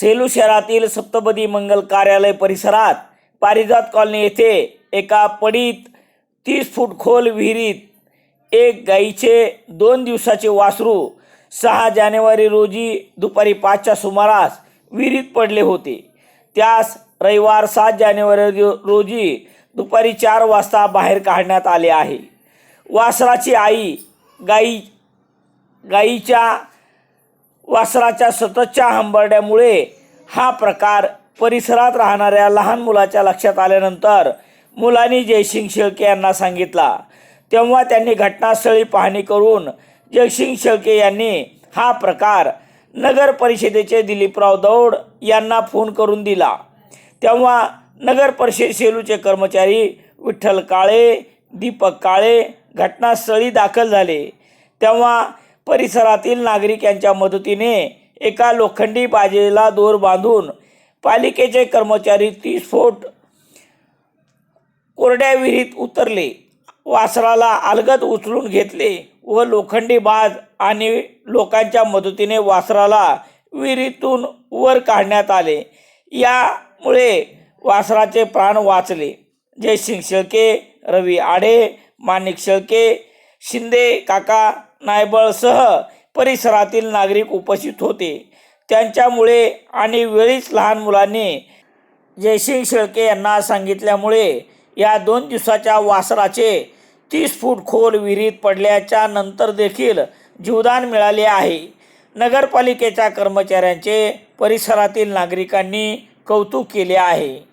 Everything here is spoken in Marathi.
सेलू शहरातील सप्तपदी मंगल कार्यालय परिसरात पारिजात कॉलनी येथे एका पडीत तीस फूट खोल विहिरीत एक गाईचे दोन दिवसाचे वासरू सहा जानेवारी रोजी दुपारी पाचच्या सुमारास विहिरीत पडले होते. त्यास रविवार सात जानेवारी रो- रोजी दुपारी चार वाजता बाहेर काढण्यात आले आहे. वासराची आई गाई गाईच्या वासराच्या सततच्या हंबरड्यामुळे हा प्रकार परिसरात राहणाऱ्या लहान मुलाच्या लक्षात आल्यानंतर मुलांनी जयसिंग शेळके यांना सांगितला. तेव्हा त्यांनी घटनास्थळी पाहणी करून जयसिंग शेळके यांनी हा प्रकार नगर परिषदेचे दिलीपराव दौड यांना फोन करून दिला. तेव्हा नगर परिषद सेलूचे कर्मचारी विठ्ठल काळे दीपक काळे घटनास्थळी दाखल झाले. तेव्हा परिसरातील नागरिक यांच्या मदतीने एका लोखंडी बाजेला दोर बांधून पालिकेचे कर्मचारी तीस फूट कोरड्या विहिरीत उतरले. वासराला अलगद उचलून घेतले व लोखंडी बाज आणि लोकांच्या मदतीने वासराला विहिरीतून वर काढण्यात आले. यामुळे वासराचे प्राण वाचले. जयसिंग शेळके रवी आढे माणिक शेळके शिंदे काका नायबळसह परिसरातील नागरिक उपस्थित होते. त्यांच्यामुळे आणि वेळीच लहान मुलांनी जयसिंग शेळके यांना सांगितल्यामुळे या दोन दिवसाच्या वासराचे तीस फूट खोल विहिरीत पडल्याच्या नंतर देखील जीवदान मिळाले आहे. नगरपालिकेच्या कर्मचाऱ्यांचे परिसरातील नागरिकांनी कौतुक केले आहे.